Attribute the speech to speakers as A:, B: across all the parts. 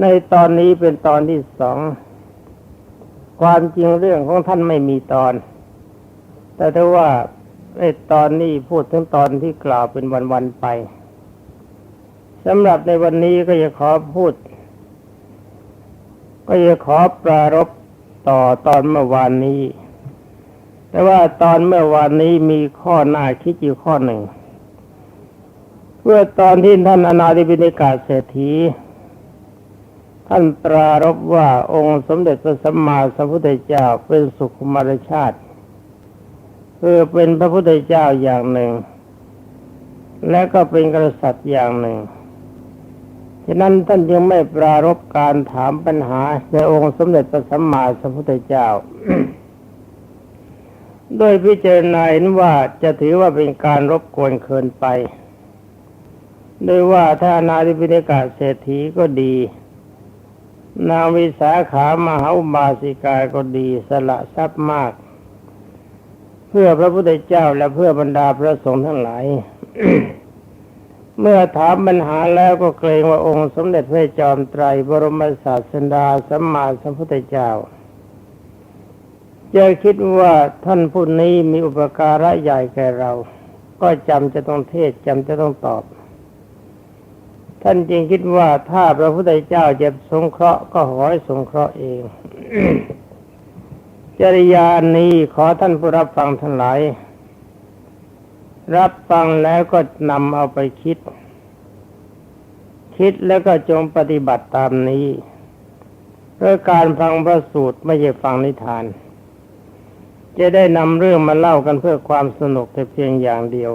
A: ในตอนนี้เป็นตอนที่สอง ความจริงเรื่องของท่านไม่มีตอน แต่ถ้าว่าไอตอนนี้พูดถึงตอนที่กล่าวเป็นวันๆไปสำหรับในวันนี้ก็จะขอพูด ก็จะขอปรารบต่อตอนเมื่อวานนี้ แต่ว่าตอนเมื่อวานนี้มีข้อหน่าคิดอยู่ข้อหนึ่ง เพื่อตอนที่ท่านอนาธิบิณิกาเศรษฐี ท่านปรารบว่าองค์สมเด็จพระสัมมาสัมพุทธเจ้าเป็นสุขุมารชาติคือเป็นพระพุทธเจ้าอย่างหนึ่ง และก็เป็นกษัตริย์อย่างหนึ่งฉะนั้นท่านยังไม่ปรารบการถามปัญหาในองค์สมเด็จพระสัมมาสัมพุทธเจ้าโดยพิจารณาเห็นว่าจะถือว่าเป็นการรบกวนเกินไปโดยว่าถ้านาธิบิณิกาเศรษฐีก็ดี นางวิสาขามหาอุบาสิกาก็ดีสละทรัพย์มาก เพื่อพระพุทธเจ้าและเพื่อบรรดาพระสงฆ์ทั้งหลาย เมื่อถามปัญหาแล้วก็เกรงว่าองค์สมเด็จพระจอมไตรบรมศาสดาสัมมาสัมพุทธเจ้าจะคิดว่าท่านผู้นี้มีอุปการะใหญ่แก่เรา ก็จำจะต้องเทศจำจะต้องตอบ ท่านจึงคิดว่าถ้าพระพุทธเจ้าจะสงเคราะห์ก็ขอให้สงเคราะห์เอง จริยานี้ขอท่านผู้รับฟังทั้งหลาย รับฟังแล้วก็นำเอาไปคิด คิดแล้วก็จงปฏิบัติตามนี้เพื่อการฟังพระสูตรไม่ใช่ฟังนิทาน จะได้นำเรื่องมาเล่ากันเพื่อความสนุกแต่เพียงอย่างเดียว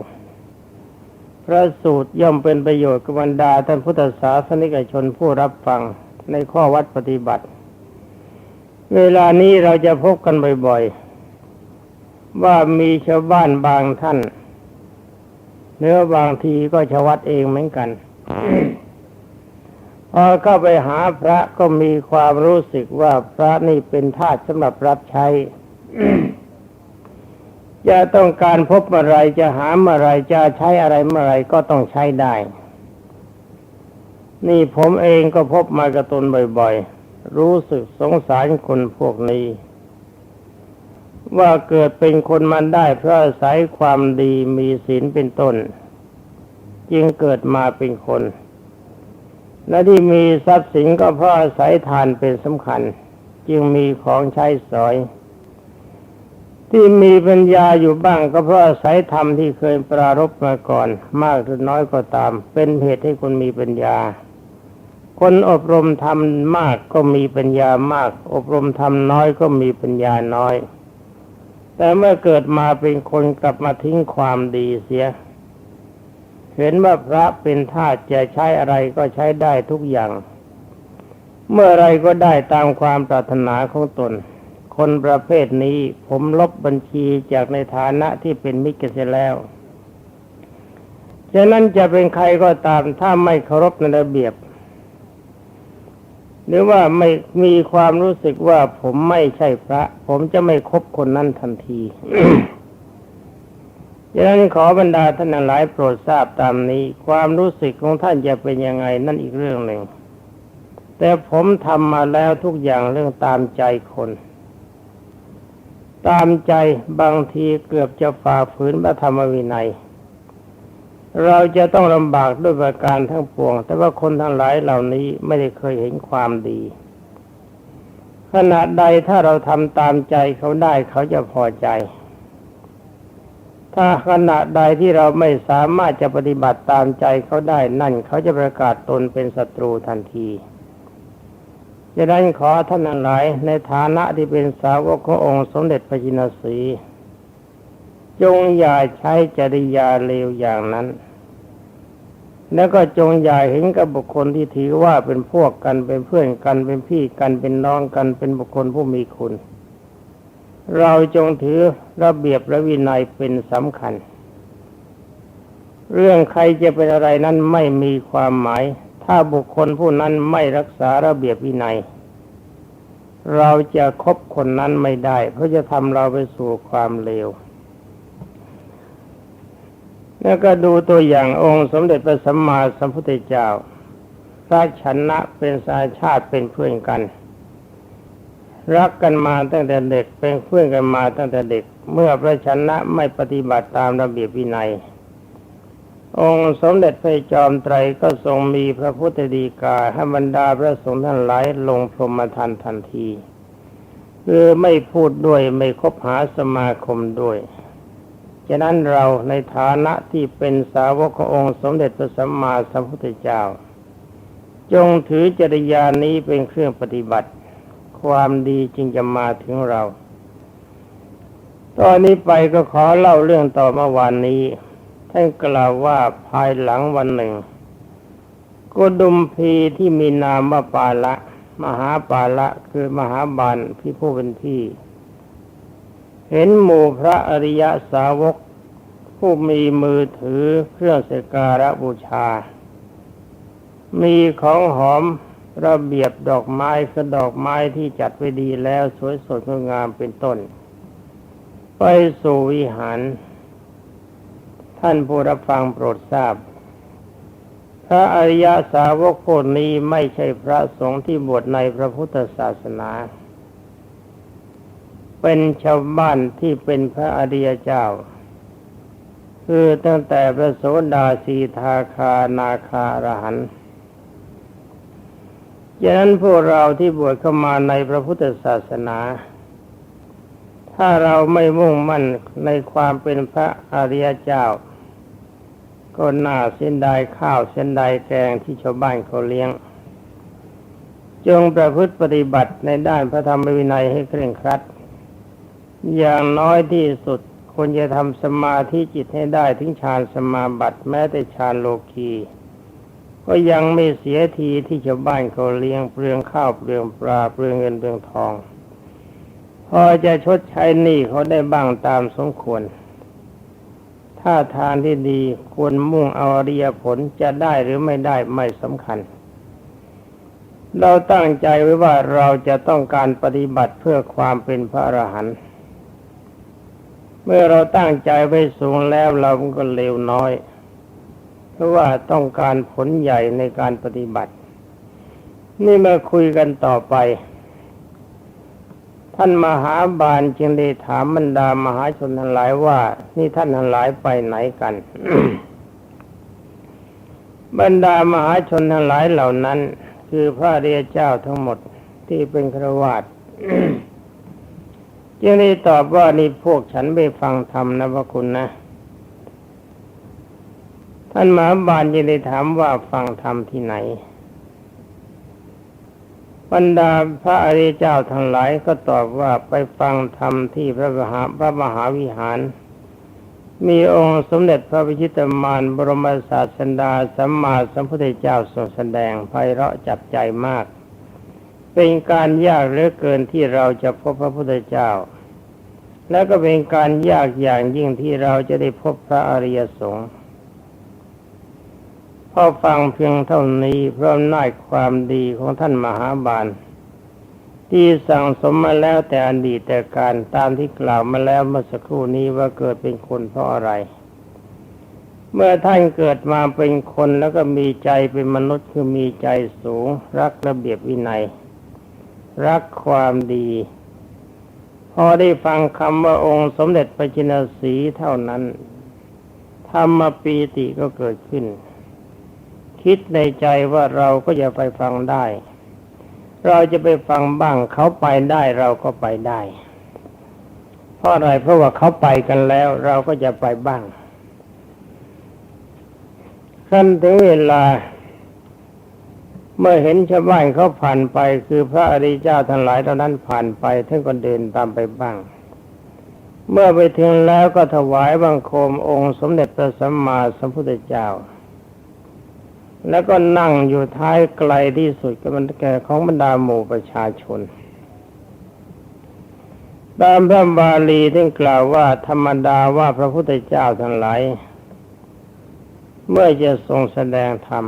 A: พระสูตรย่อมเป็นประโยชน์กับบรรดาท่านพุทธศาสนิกชนผู้รับฟังในข้อวัดปฏิบัติ เวลานี้เราจะพบกันบ่อยๆ ว่ามีชาวบ้านบางท่านเนื้อบางทีก็ชวัดเองเหมือนกันพอเข้าไปหาพระก็มีความรู้สึกว่าพระนี่เป็นทาสสำหรับรับใช้ จะต้องการพบเมื่อไรจะหามื่อไรจะใช้อะไรเมื่อไรก็ต้องใช้ได้ นี่ผมเองก็พบมากระตุนบ่อยๆ รู้สึกสงสารคนพวกนี้ ว่าเกิดเป็นคนมันได้เพราะอาศัยความดีมีศีลเป็นต้น จึงเกิดมาเป็นคน และที่มีทรัพย์สินก็เพราะอาศัยทานเป็นสำคัญ จึงมีของใช้สอย ที่มีปัญญาอยู่บ้างก็เพราะอาศัยธรรมที่เคยปรารบมาก่อน มากหรือน้อยก็ตาม เป็นเหตุให้คนมีปัญญา คนอบรมธรรมมากก็มีปัญญามาก อบรมธรรมน้อยก็มีปัญญาน้อย แต่เมื่อเกิดมาเป็นคนกลับมาทิ้งความดีเสีย เห็นว่าพระเป็นทาสจะใช้อะไรก็ใช้ได้ทุกอย่าง เมื่อไรก็ได้ตามความปรารถนาของตน คนประเภทนี้ผมลบบัญชีจากในฐานะที่เป็นมิตรกันเสียแล้ว ฉะนั้นจะเป็นใครก็ตามถ้าไม่เคารพในระเบียบ หรือว่าไม่มีความรู้สึกว่าผมไม่ใช่พระ ผมจะไม่คบคนนั้นทันทีฉะนั้นขอบรรดาท่านหลายโปรดทราบตามนี้ ความรู้สึกของท่านจะเป็นยังไงนั่นอีกเรื่องหนึ่ง แต่ผมทำมาแล้วทุกอย่างเรื่องตามใจคน ตามใจบางทีเกือบจะฝ่าฝืนพระธรรมวินัย เราจะต้องลำบากด้วยประการทั้งปวง แต่ว่าคนทั้งหลายเหล่านี้ไม่ได้เคยเห็นความดี ขณะใดถ้าเราทำตามใจเขาได้เขาจะพอใจ ถ้าขณะใดที่เราไม่สามารถจะปฏิบัติตามใจเขาได้นั่น เขาจะประกาศตนเป็นศัตรูทันที ดังนั้นขอท่านหลาย ในฐานะที่เป็นสาวกขององค์สมเด็จพระจินสี จงอย่าใช้จริยาเลวอย่างนั้น แล้วก็จงอย่าเห็นกับบุคคลที่ถือว่าเป็นพวกกันเป็นเพื่อนกันเป็นพี่กันเป็นน้องกันเป็นบุคคลผู้มีคุณ เราจงถือระเบียบและวินัยเป็นสำคัญ เรื่องใครจะเป็นอะไรนั้นไม่มีความหมาย ถ้าบุคคลผู้นั้นไม่รักษาระเบียบวินัย เราจะคบคนนั้นไม่ได้ เพราะจะทำเราไปสู่ความเลวแล้วก็ดูตัวอย่างองค์สมเด็จพระสัมมาสัมพุทธเจ้า พระชนะเป็นสายชาติเป็นเพื่อนกัน รักกันมาตั้งแต่เด็กเป็นเพื่อนกันมาตั้งแต่เด็ก เมื่อพระชนะไม่ปฏิบัติตามระเบียบวินัย องค์สมเด็จพระจอมไตรก็ทรงมีพระพุทธดีกาให้บรรดาพระสงฆ์ทั้งหลายลงพรหมทันทันทีคือไม่พูดด้วยไม่คบหาสมาคมด้วย ฉะนั้นเราในฐานะที่เป็นสาวกขององค์สมเด็จพระสัมมาสัมพุทธเจ้า จงถือจริยานี้เป็นเครื่องปฏิบัติ ความดีจึงจะมาถึงเรา ตอนนี้ไปก็ขอเล่าเรื่องต่อเมื่อวานนี้ ท่านกล่าวว่าภายหลังวันหนึ่งกดุมพีที่มีนามว่าปาละ มหาปาละคือมหาบาลพี่ผู้เป็นพี่ เห็นหมู่พระอริยสาวก ผู้มีมือถือเครื่องสกการะบูชา มีของหอมระเบียบดอกไม้คือดอกไม้ที่จัดไว้ดีแล้วสวยสดงดงามเป็นต้น ไปสู่วิหาร ท่านผู้รับฟังโปรดทราบ พระอริยสาวกพวกนี้ไม่ใช่พระสงฆ์ที่บวชในพระพุทธศาสนา เป็นชาวบ้านที่เป็นพระอริยเจ้า คือตั้งแต่พระโสดาสีทาคานาคารหันต์ฉะนั้นพวกเราที่บวชเข้ามาในพระพุทธศาสนา ถ้าเราไม่มุ่งมั่นในความเป็นพระอริยเจ้า ก็น่าเส้นดข้าวเส้นดแกงที่ชาวบ้านเขาเลี้ยง จงประพฤติปฏิบัติในด้านพระธรรมวินัยให้เคร่งครัด อย่างน้อยที่สุดควรจะทำสมาธิจิตให้ได้ถึงฌานสมาบัติแม้แต่ฌานโลกีก็ยังไม่เสียทีที่ชาวบ้านเขาเลี้ยงเปลืองข้าวเปลืองปลาเปลืองเงินเปลืองทอง พอจะชดใช้หนี้เขาได้บ้างตามสมควร ถ้าทานที่ดีควรมุ่งเอาอริยผลจะได้หรือไม่ได้ไม่สำคัญ เราตั้งใจไว้ว่าเราจะต้องการปฏิบัติเพื่อความเป็นพระอรหันต์เมื่อเราตั้งใจไว้สูงแล้วเราก็เลวน้อย เพราะว่าต้องการผลใหญ่ในการปฏิบัติ นี่มาคุยกันต่อไป ท่านมหาบาลจึงได้ถามบรรดามหาชนทั้งหลายว่า นี่ท่านทั้งหลายไปไหนกัน บรรดามหาชนทั้งหลายเหล่านั้น คือพระเรียเจ้าทั้งหมดที่เป็นครวาสจึงได้ตอบว่านี่พวกฉันไปฟังธรรมนะพระคุณนะ ท่านมหาบาลจึงได้ถามว่าฟังธรรมที่ไหน บรรดาพระอริยเจ้าทั้งหลายก็ตอบว่าไปฟังธรรมที่พระมหาพระมหาวิหาร มีองค์สมเด็จพระพิชิตมารบรมศาสดาสัมมาสัมพุทธเจ้าทรงแสดงไพเราะจับใจมาก เป็นการยากเหลือเกินที่เราจะพบพระพุทธเจ้า และก็เป็นการยากอย่างยิ่งที่เราจะได้พบพระอริยสงฆ์ พอฟังเพียงเท่านี้เพราะอำนาจความดีของท่านมหาบาล ที่สั่งสมมาแล้วแต่อดีตแต่การตามที่กล่าวมาแล้วเมื่อสักครู่นี้ว่าเกิดเป็นคนเพราะอะไร เมื่อท่านเกิดมาเป็นคนแล้วก็มีใจเป็นมนุษย์คือมีใจสูง รักระเบียบวินัย รักความดี พอได้ฟังคำว่าองค์สมเด็จพระจินสีเท่านั้นธรรมปีติก็เกิดขึ้น คิดในใจว่าเราก็จะไปฟังได้ เราจะไปฟังบ้างเขาไปได้เราก็ไปได้ เพราะอะไรเพราะว่าเขาไปกันแล้ว เราก็จะไปบ้างขั้นถึงเวลา เมื่อเห็นชาวบ้านเขาผ่านไป คือพระอริยเจ้าทั้งหลายเหล่านั้นผ่านไปท่านก็เดินตามไปบ้าง เมื่อไปถึงแล้วก็ถวายบังคมองค์สมเด็จพระสัมมาสัมพุทธเจ้า แล้วก็นั่งอยู่ท้ายไกลที่สุดกับมันแก่ของบรรดาหมู่ประชาชน ตามพระบาลีที่กล่าวว่าธรรมดาว่าพระพุทธเจ้าทั้งหลาย เมื่อจะทรงแสดงธรรม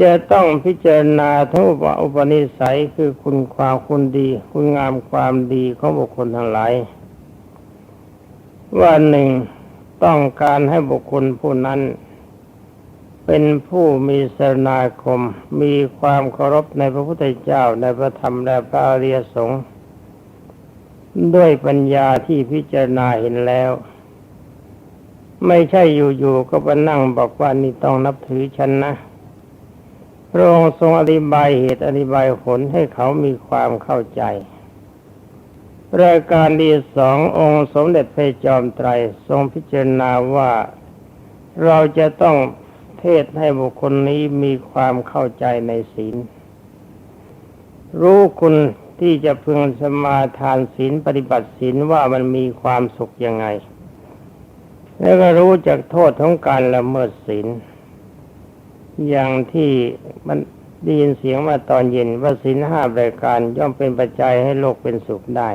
A: จะต้องพิจารณาทั้งอุปนิสัยคือคุณความคุณดี คุณงามความดีของบุคคลทั้งหลาย ว่าหนึ่งต้องการให้บุคคลผู้นั้น เป็นผู้มีสรณาคม มีความเคารพในพระพุทธเจ้าในพระธรรมและพระอริยสงฆ์ด้วยปัญญาที่พิจารณาเห็นแล้ว ไม่ใช่อยู่ๆก็ไปนั่งบอกว่านี่ต้องนับถือฉันนะพระองค์ทรงอธิบายเหตุอธิบายผลให้เขามีความเข้าใจรายการที่สององค์สมเด็จพระจอมไตรทรงพิจารณาว่าเราจะต้อง เทศให้บุคคลนี้มีความเข้าใจในศีล รู้คุณที่จะพึงสมาทานศีลปฏิบัติศีลว่ามันมีความสุขยังไง แล้วก็รู้จักโทษของการละเมิดศีล อย่างที่มันได้ยินเสียงมาตอนเย็นว่าศีลห้ารายการย่อมเป็นปัจจัยให้โลกเป็นสุขได้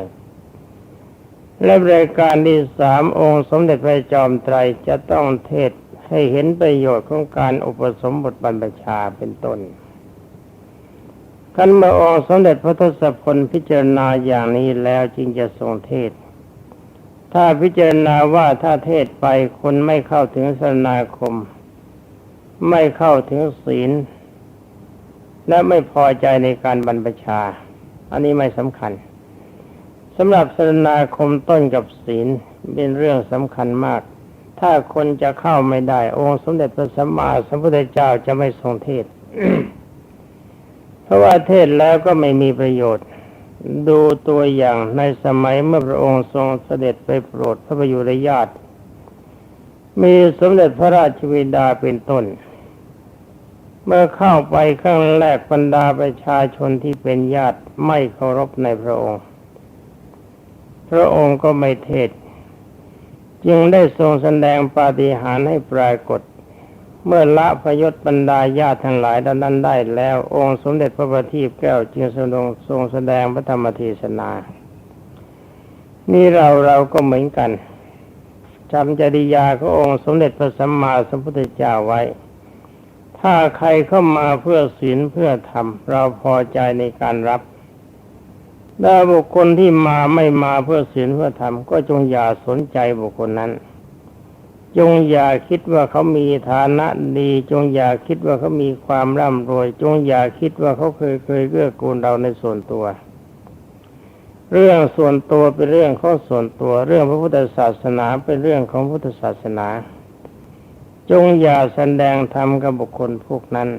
A: และรายการที่สามองค์สมเด็จพระจอมไตรจะต้องเทศ ให้เห็นประโยชน์ของการอุปสมบทบรรพชาเป็นต้นขันเมื่อองค์สมเด็จพระทศพลพิจารณาอย่างนี้แล้วจึงจะทรงเทศ ถ้าพิจารณาว่าถ้าเทศไปคนไม่เข้าถึงสนาคม ไม่เข้าถึงศีล และไม่พอใจในการบรรพชา อันนี้ไม่สำคัญสำหรับสนาคมต้นกับศีลเป็นเรื่องสำคัญมาก ถ้าคนจะเข้าไม่ได้ องค์สมเด็จพระสัมมาสัมพุทธเจ้าจะไม่ทรงเทศ เพราะว่าเทศแล้วก็ไม่มีประโยชน์ ดูตัวอย่างในสมัยเมื่อพระองค์ทรงเสด็จไปโปรดพระประยุรญาติ มีสมเด็จพระราชวิดาเป็นต้น เมื่อเข้าไปข้างแรกบรรดาประชาชนที่เป็นญาติไม่เคารพในพระองค์ พระองค์ก็ไม่เทศ จึงได้ทรงแสดงปาฏิหาริย์ให้ปรากฏ เมื่อละพยศบรรดาญาติทั้งหลายดังนั้นได้แล้ว องค์สมเด็จพระบัณฑิตแก้วจึงทรงทรงแสดงพระธรรมเทศนา นี่เราเราก็เหมือนกันจำจริยาขององค์สมเด็จพระสัมมาสัมพุทธเจ้าไว้ ถ้าใครเข้ามาเพื่อศีลเพื่อธรรมเราพอใจในการรับ ถ้าบุคคลที่มาไม่มาเพื่อศีลเพื่อธรรมก็จงอย่าสนใจบุคคลนั้น จงอย่าคิดว่าเขามีฐานะดี จงอย่าคิดว่าเขามีความร่ำรวย จงอย่าคิดว่าเขาเคยเคยเกื้อกูลเราในส่วนตัว เรื่องส่วนตัวเป็นเรื่องของส่วนตัวเรื่องพระพุทธศาสนาเป็นเรื่องของพุทธศาสนา จงอย่าแสดงธรรมกับบุคคลพวกนั้น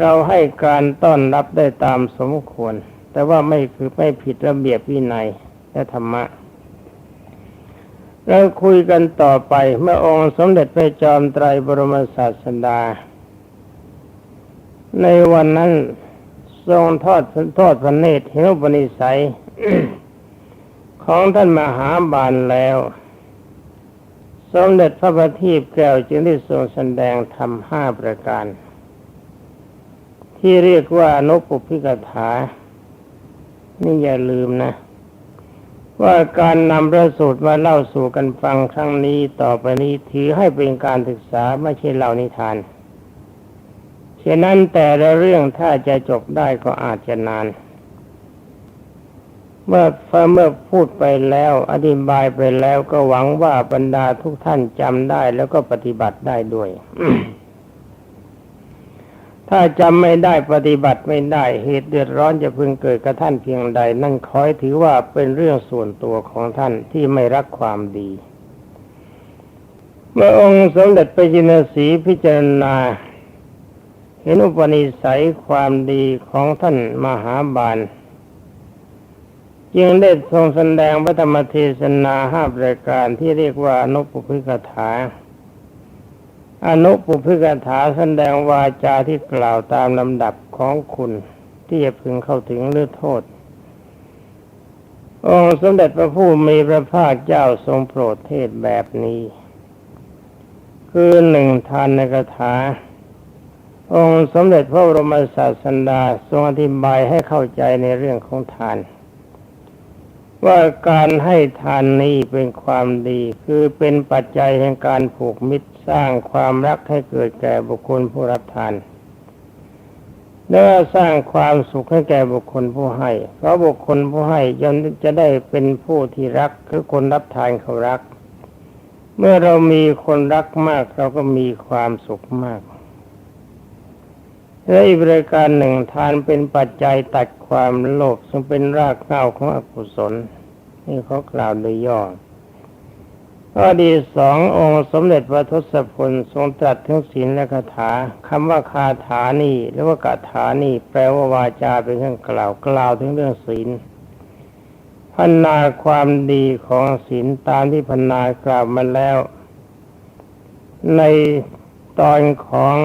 A: เราให้การต้อนรับได้ตามสมควร แต่ว่าไม่คือไม่ผิดระเบียบวินัยและธรรมะเราคุยกันต่อไปเมื่อองค์สมเด็จพระจอมไตรบรมศาสดา ในวันนั้นทรงทอดทอดพระเนตรเห็นปนิสัย ของท่านมหาบาลแล้ว สมเด็จพระบัณฑิตแก้วจึงได้ทรงแสดงธรรมห้าประการ ที่เรียกว่านุปพิกถา นี่อย่าลืมนะ ว่าการนำพระสูตรมาเล่าสู่กันฟังครั้งนี้ต่อไปนี้ถือให้เป็นการศึกษาไม่ใช่เล่านิทานฉะนั้นแต่ละเรื่องถ้าจะจบได้ก็อาจจะนาน เมื่อเมื่อพูดไปแล้ว อธิบายไปแล้วก็หวังว่าบรรดาทุกท่านจำได้แล้วก็ปฏิบัติได้ด้วย ถ้าจำไม่ได้ปฏิบัติไม่ได้เหตุเดือดร้อนจะพึงเกิดกับท่านเพียงใด นั่นคอยถือว่าเป็นเรื่องส่วนตัวของท่านที่ไม่รักความดี เมื่อองค์สมเด็จไปจินสีพิจารณา เห็นอุปนิสัยความดีของท่านมหาบาลจึงได้ทรงแสดงพระธรรมเทศนาห้าประการที่เรียกว่านุปพิกถา อนุปุพิกถาแสดงวาจาที่กล่าวตามลำดับของคุณ ที่จะพึงเข้าถึงหรือโทษ องค์สมเด็จพระผู้มีพระภาคเจ้าทรงโปรดเทศแบบนี้ คือหนึ่งทานในคาถา องค์สมเด็จพระบรมศาสดาทรงอธิบายให้เข้าใจในเรื่องของทานว่าการให้ทานนี้เป็นความดีคือเป็นปัจจัยแห่งการผูกมิตร สร้างความรักให้เกิดแก่บุคคลผู้รับทานและสร้างความสุขให้แก่บุคคลผู้ให้ เพราะบุคคลผู้ให้ย่อมจะได้เป็นผู้ที่รักคือคนรับทานเขารัก เมื่อเรามีคนรักมากเราก็มีความสุขมากและอีกบริการหนึ่งทานเป็นปัจจัยตัดความโลภซึ่งเป็นรากเหง้าของอกุศลนี่เขากล่าวโดยย่อ ข้อดีสององค์สมเด็จพระทศพลทรงตรัสถึงศีลและคาถาคำว่าคาถานี่หรือว่ากถานี่แปลว่าวาจาเป็นเครื่องกล่าวกล่าวถึงเรื่องศีลพันนาความดีของศีลตามที่พันนากล่าวมาแล้ว ในตอนของ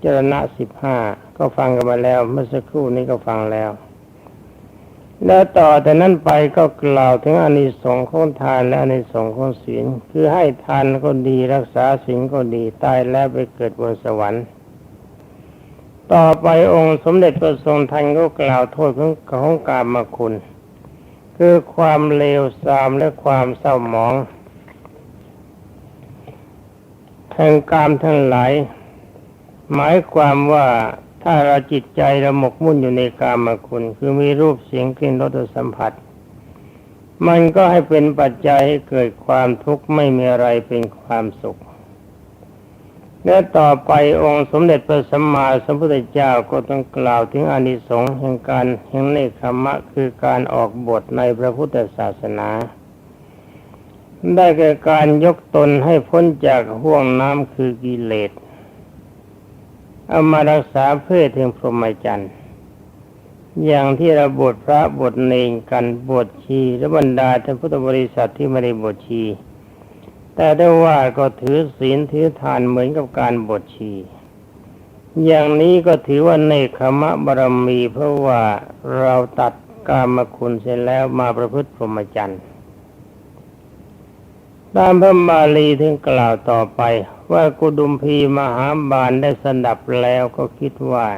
A: เจรณะสิบห้าก็ฟังกันมาแล้ว เมื่อสักครู่นี้ก็ฟังแล้ว แล้วต่อแต่นั้นไปก็กล่าวถึงอานิสงส์ของทานและอานิสงส์ของศีลคือให้ทานก็ดีรักษาศีลก็ดีตายแล้วไปเกิดบนสวรรค์ ต่อไปองค์สมเด็จพระทรงทันก็กล่าวโทษของของกามคุณ คือความเลวทรามและความเศร้าหมองแห่งกามทั้งหลาย หมายความว่า ถ้าเราจิตใจเราหมกมุ่นอยู่ในกามคุณ คือมีรูปเสียงกลิ่นรสสัมผัส มันก็ให้เป็นปัจจัยให้เกิดความทุกข์ไม่มีอะไรเป็นความสุข และต่อไปองค์สมเด็จพระสัมมาสัมพุทธเจ้าก็ต้องกล่าวถึงอานิสงส์แห่งการแห่งเนคขมะคือการออกบทในพระพุทธศาสนาได้แก่การยกตนให้พ้นจากห่วงน้ำคือกิเลส เอามารักษาเพศถึงพรหมจรรย์อย่างที่เราบวชพระบวชเนงกันบวชชีและบรรดาท่านพุทธบริษัทที่ไม่ได้บวชชี แต่ได้ว่าก็ถือศีลถือทานเหมือนกับการบวชชี อย่างนี้ก็ถือว่าในขมะบารมี เพราะว่าเราตัดกามคุณเสร็จแล้วมาประพฤติพรหมจรรย์ตามพระบาลีถึงกล่าวต่อไป ว่ากุดุมพีมหาบาลได้สดับแล้วก็คิดว่า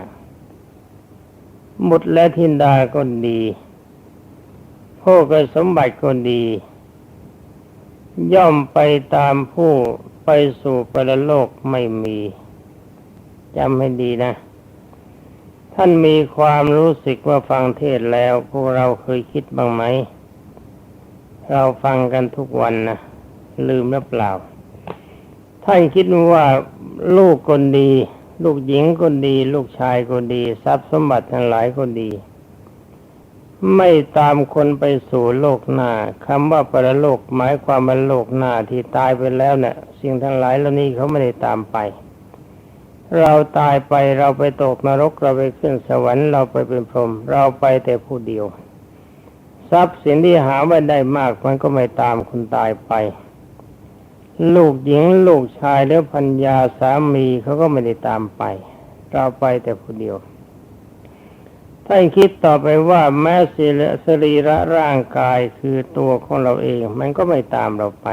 A: บุตรและทินดาก็ดีพ่อกสมบัติก็ดี ย่อมไปตามผู้ไปสู่ปรโลกไม่มีจำให้ดีนะ ท่านมีความรู้สึกว่าฟังเทศแล้วพวกเราเคยคิดบ้างไหม เราฟังกันทุกวันนะลืมหรือเปล่า ท่านคิดว่าลูกคนดี ลูกหญิงคนดี ลูกชายคนดี ทรัพย์สมบัติทั้งหลายคนดี ไม่ตามคนไปสู่โลกหน้าคำว่าปรโลกหมายความว่าโลกหน้าที่ตายไปแล้วเนี่ยสิ่งทั้งหลายเหล่านี้เขาไม่ได้ตามไป เราตายไปเราไปตกนรกเราไปขึ้นสวรรค์เราไปเป็นพรหมเราไปแต่ผู้เดียว ทรัพย์สินที่หาไม่ได้มากมันก็ไม่ตามคนตายไป ลูกหญิงลูกชายหรือพัญญาสามีเขาก็ไม่ได้ตามไป เราไปแต่ผู้เดียวท่านคิดต่อไปว่าแม้สรีระร่างกายคือตัวของเราเอง มันก็ไม่ตามเราไป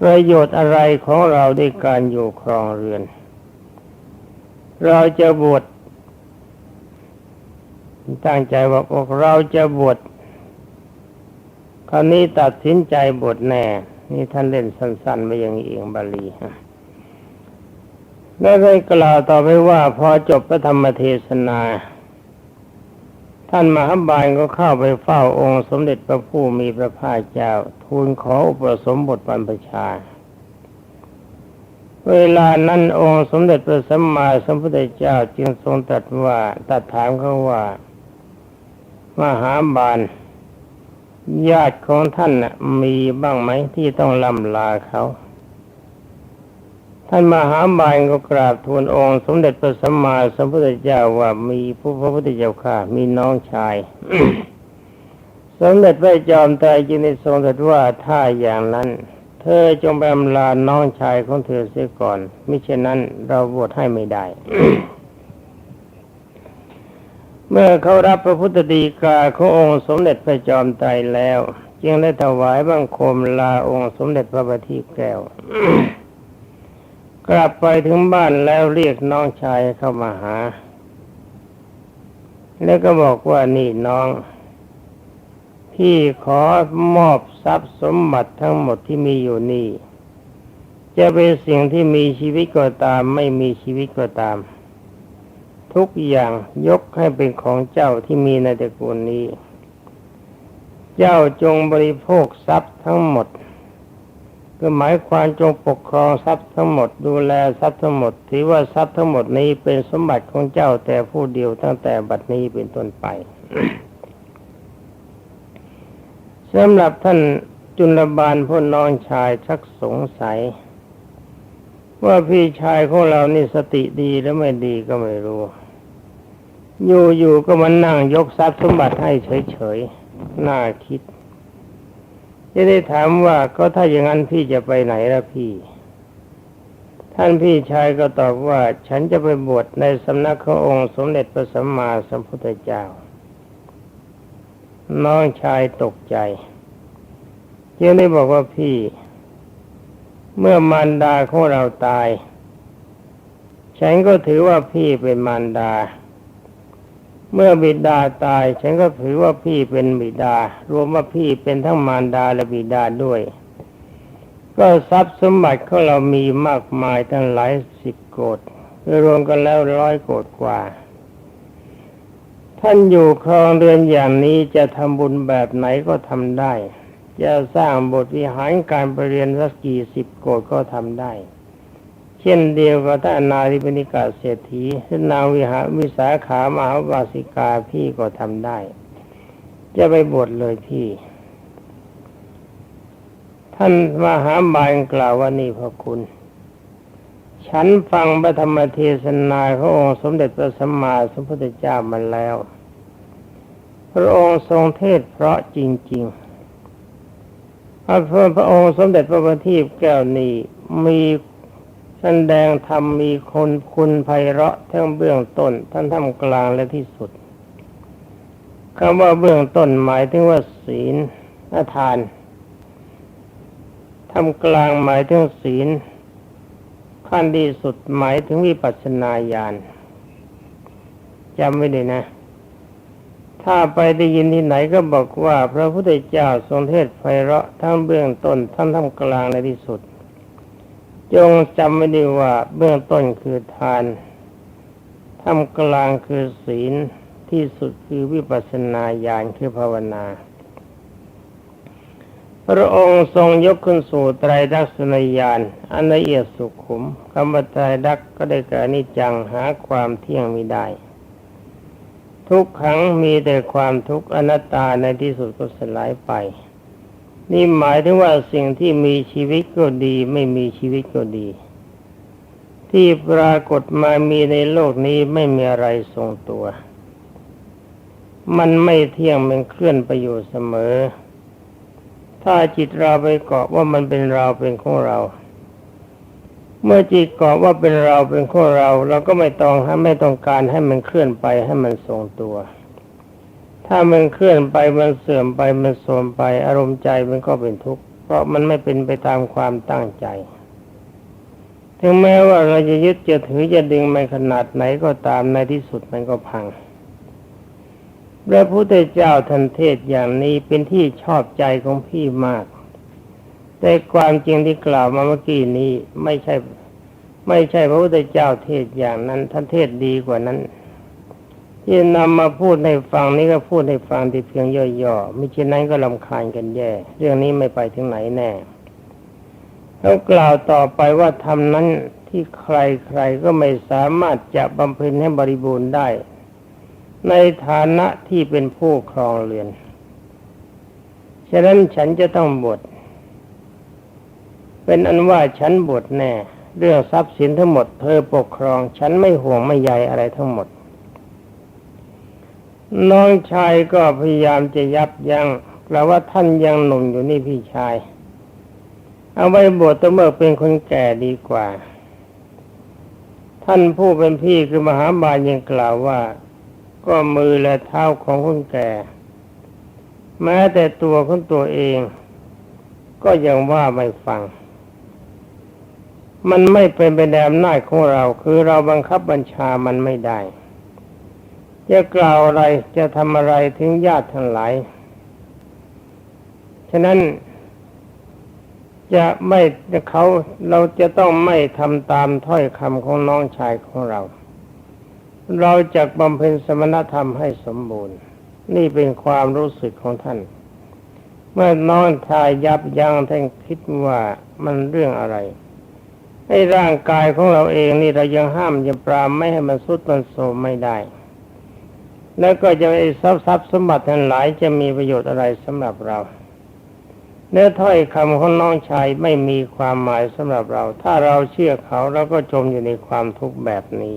A: ประโยชน์อะไรของเราด้วยการอยู่ครองเรือน เราจะบวชตั้งใจว่าพวกเราจะบวชคราวนี้ตัดสินใจบวชแน่ นี่ท่านเล่นสั้นๆไปอย่างเองบาลีฮะแล้วได้กล่าวต่อไปว่า พอจบพระธรรมเทศนา ท่านมหาบาลก็เข้าไปเฝ้าองค์สมเด็จพระผู้มีพระภาคเจ้า ทูลขออุปสมบทบรรพชา เวลานั้นองค์สมเด็จพระสัมมาสัมพุทธเจ้าจึงทรงตรัสว่าตัดถามเขาว่า มหาบาล ญาติของท่านนะมีบ้างไหมที่ต้องลำลาเขา ท่านมหาบาลก็กราบทูลองค์ สมเด็จพระสัมมาสัมพุทธเจ้าว่ามีผู้พระพุทธเจ้าค่ะ มีน้องชาย สมเด็จพระจอมไตรจึงได้ทรงตรัสว่าถ้าอย่างนั้น เธอจงไปอำลาน้องชายของเธอเสียก่อน มิเช่นนั้นเราบวชให้ไม่ได้ มื่อเขารับพระพุทธดีกาขององค์สมเด็จพระจอมไตรแล้ว จึงได้ถวายบังคมลาองค์สมเด็จพระบัณฑิตแก้ว กลับไปถึงบ้านแล้วเรียกน้องชายเข้ามาหา แล้วก็บอกว่านี่น้องพี่ขอมอบทรัพย์สมบัติทั้งหมดที่มีอยู่นี่ จะเป็นสิ่งที่มีชีวิตก็ตาม ไม่มีชีวิตก็ตาม ทุกอย่างยกให้เป็นของเจ้าที่มีในตระกูลนี้ เจ้าจงบริโภคทรัพย์ทั้งหมดก็หมายความจงปกครองทรัพย์ทั้งหมดดูแลทรัพย์ทั้งหมดถือว่าทรัพย์ทั้งหมดนี้เป็นสมบัติของเจ้าแต่ผู้เดียวตั้งแต่บัดนี้เป็นต้นไปสำหรับท่านจุลบาลพ่อน้องชายชักสงสัย ว่าพี่ชายของเรานี่สติดีหรือไม่ดีก็ไม่รู้ อยู่ๆก็มานั่งยกทรัพย์สมบัติให้เฉยๆ น่าคิด จะได้ถามว่าก็ถ้าอย่างนั้นพี่จะไปไหนล่ะพี่ ท่านพี่ชายก็ตอบว่า ฉันจะไปบวชในสำนักขององค์สมเด็จพระสัมมาสัมพุทธเจ้า น้องชายตกใจจึงได้บอกว่าพี่ เมื่อมารดาของเราตาย ฉันก็ถือว่าพี่เป็นมารดา เมื่อบิดาตาย ฉันก็ถือว่าพี่เป็นบิดา รวมว่าพี่เป็นทั้งมารดาและบิดาด้วย ก็ทรัพย์สมบัติของเรามีมากมายตั้งหลายสิบโกดรวมกันแล้วร้อยโกดกว่า ท่านอยู่ครองเรือนอย่างนี้จะทำบุญแบบไหนก็ทำได้ จะสร้างบทวิหารการไปเรียนสักกี่สิบโกดก็ทำได้ ช่นเดียวกับท่านนาริปนิกาเศรษฐีท่านนางวิหาวิสาขามหาวาสิกาพี่ก็ทำได้ จะไปบวชเลยพี่ ท่านมหาบาลกล่าวว่านี่พระคุณ ฉันฟังพระธรรมเทศนาขององค์สมเด็จพระสัมมาสัมพุทธเจ้ามาแล้ว พระองค์ทรงเทศเพราะจริงๆพระพระองค์สมเด็จพระบัณฑิตแก้วนี้มี แสดงธรรมมีคนคุณไพเราะทั้งเบื้องต้นท่านท่ามกลางและที่สุดคำว่าเบื้องต้นหมายถึงว่าศีลทานทำกลางหมายถึงศีล ขั้นดีสุดหมายถึงวิปัสสนาญาณจำไว้เลยนะ ถ้าไปได้ยินที่ไหนก็บอกว่า พระพุทธเจ้าทรงเทศไพเราะทั้งเบื้องต้นทั้งทำกลางในที่สุด จงจำไว้ดีว่าเบื้องต้นคือทานทำกลางคือศีลที่สุดคือวิปัสสนาญาณคือภาวนา พระองค์ทรงยกขึ้นสู่ไตรลักษณญาณอันละเอียดสุขุมคำว่าไตรลักษณ์ก็ได้แก่นิจจังหาความเที่ยงมิได้ ทุกขังมีแต่ความทุกข์อนัตตาในที่สุดก็สลายไป นี่หมายถึงว่าสิ่งที่มีชีวิตก็ดี ไม่มีชีวิตก็ดี ที่ปรากฏมามีในโลกนี้ไม่มีอะไรทรงตัว มันไม่เที่ยงมันเคลื่อนไปอยู่เสมอ ถ้าจิตเราไปเกาะว่ามันเป็นเราเป็นของเรา เมื่อจิตเกาะว่าเป็นเราเป็นของเรา เราก็ไม่ต้องไม่ต้องการให้มันเคลื่อนไปให้มันทรงตัว ถ้ามันเคลื่อนไปมันเสื่อมไปมันโทรมไป อารมณ์ใจมันก็เป็นทุกข์เพราะมันไม่เป็นไปตามความตั้งใจ ถึงแม้ว่าเราจะยึดจะถือจะดึงมันขนาดไหนก็ตามในที่สุดมันก็พังพระพุทธเจ้าทันเทศอย่างนี้เป็นที่ชอบใจของพี่มาก แต่ความจริงที่กล่าวมาเมื่อกี้นี้ไม่ใช่ ไม่ใช่พระพุทธเจ้าเทศอย่างนั้นท่านเทศดีกว่านั้น ที่นำมาพูดให้ฟังนี่ก็พูดให้ฟังที่เพียงย่อๆมิฉะนั้นก็ลำคาญกันแย่ เรื่องนี้ไม่ไปถึงไหนแน่แล้วกล่าวต่อไปว่าทำนั้นที่ใครใครก็ไม่สามารถจะบำเพ็ญให้บริบูรณ์ได้ ในฐานะที่เป็นผู้ครองเรือน ฉะนั้นฉันจะต้องบวชเป็นอันว่าฉันบวชแน่ เรื่องทรัพย์สินทั้งหมดเธอปกครอง ฉันไม่ห่วงไม่ใยอะไรทั้งหมด น้องชายก็พยายามจะยับยัง้งกล่าวว่าท่านยังหนุ่มอยู่นี่พี่ชาย เอาไว้บวชตัวเมื่อเป็นคนแก่ดีกว่า ท่านผู้เป็นพี่คือมหาบาลยังกล่าวว่า ก็มือและเท้าของคนแก่ แม้แต่ตัวของตัวเอง ก็ยังว่าไม่ฟัง มันไม่เป็นไปในอำนาจของเรา คือเราบังคับบัญชามันไม่ได้ จะกล่าวอะไรจะทำอะไรถึงญาติทั้งหลาย ฉะนั้นจะไม่เขาเราจะต้องไม่ทำตามถ้อยคำของน้องชายของเรา เราจะบำเพ็ญสมณธรรมให้สมบูรณ์ นี่เป็นความรู้สึกของท่าน เมื่อน้องชายยับยั้งท่านคิดว่ามันเรื่องอะไรไอ้ร่างกายของเราเองนี่เรายังห้ามยังปรามไม่ให้มันสุดมันโทมไม่ได้ แล้วก็จะไอ้ทรัพย์ทรัพย์สมบัติทั้งหลายจะมีประโยชน์อะไรสำหรับเราเนื้อถ้อยคำของน้องชายไม่มีความหมายสำหรับเรา ถ้าเราเชื่อเขาเราก็จมอยู่ในความทุกข์แบบนี้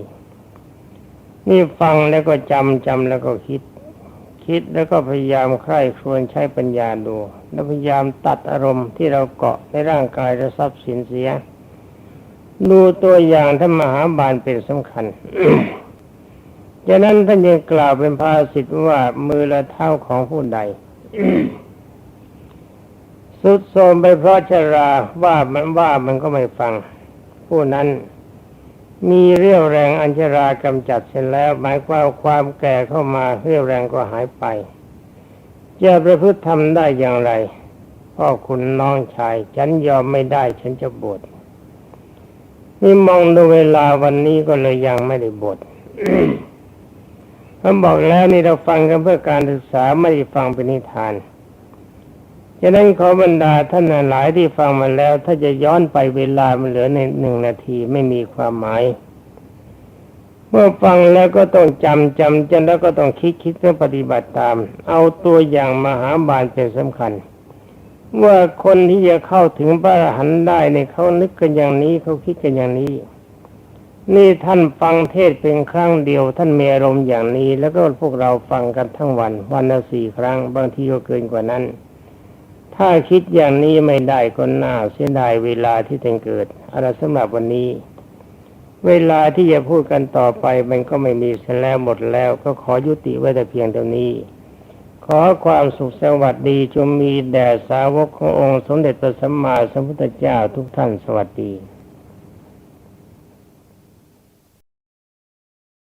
A: นี่ฟังแล้วก็จำจำแล้วก็คิด คิดแล้วก็พยายามใคร่ครวญใช้ปัญญาดู แล้วพยายามตัดอารมณ์ที่เราเกาะในร่างกายและทรัพย์สินเสีย ดูตัวอย่างท่านมหาบาลเป็นสำคัญ ฉะนั้นท่านยังกล่าวเป็นภาษิตว่ามือและเท้าของผู้ใดสุดโทมไปเพราะชราว่ามันว่ามันก็ไม่ฟัง ผู้นั้นมีเรี่ยวแรงอัญชรากำจัดเสร็จแล้ว หมายความความแก่เข้ามาเรี่ยวแรงก็หายไป จะประพฤติทำได้อย่างไรพ่อคุณน้องชาย ฉันยอมไม่ได้ ฉันจะบวชนี่มองดูเวลาวันนี้ก็เลยยังไม่ได้บวช ผมบอกแล้วนี่เราฟังกันเพื่อการศึกษาไม่ได้ฟังเป็นนิทานฉะนั้นขอบรรดาท่านหลายที่ฟังมาแล้ว ถ้าจะย้อนไปเวลามันเหลือในหนึ่งนาทีไม่มีความหมาย เมื่อฟังแล้วก็ต้องจำจำจนแล้วก็ต้องคิดคิดเพื่อปฏิบัติตาม เอาตัวอย่างมหาบาลเป็นสำคัญ ว่าคนที่จะเข้าถึงพระอรหันต์ได้เนี่ยเขานึกกันอย่างนี้เขาคิดกันอย่างนี้ นี่ท่านฟังเทศเป็นครั้งเดียว ท่านมีอารมณ์อย่างนี้ แล้วก็พวกเราฟังกันทั้งวัน วันละสี่ครั้ง บางทีก็เกินกว่านั้น ถ้าคิดอย่างนี้ไม่ได้ก็น่าเสียดายเวลาที่จะเกิดอะไรสำหรับวันนี้ เวลาที่จะพูดกันต่อไปมันก็ไม่มีเสียแล้วหมดแล้ว ก็ขอยุติไว้แต่เพียงเท่านี้ ขอความสุขสวัสดีจงมีแด่สาวกขององค์ สมเด็จพระสัมมาสัมพุทธเจ้าทุกท่านสวัสดี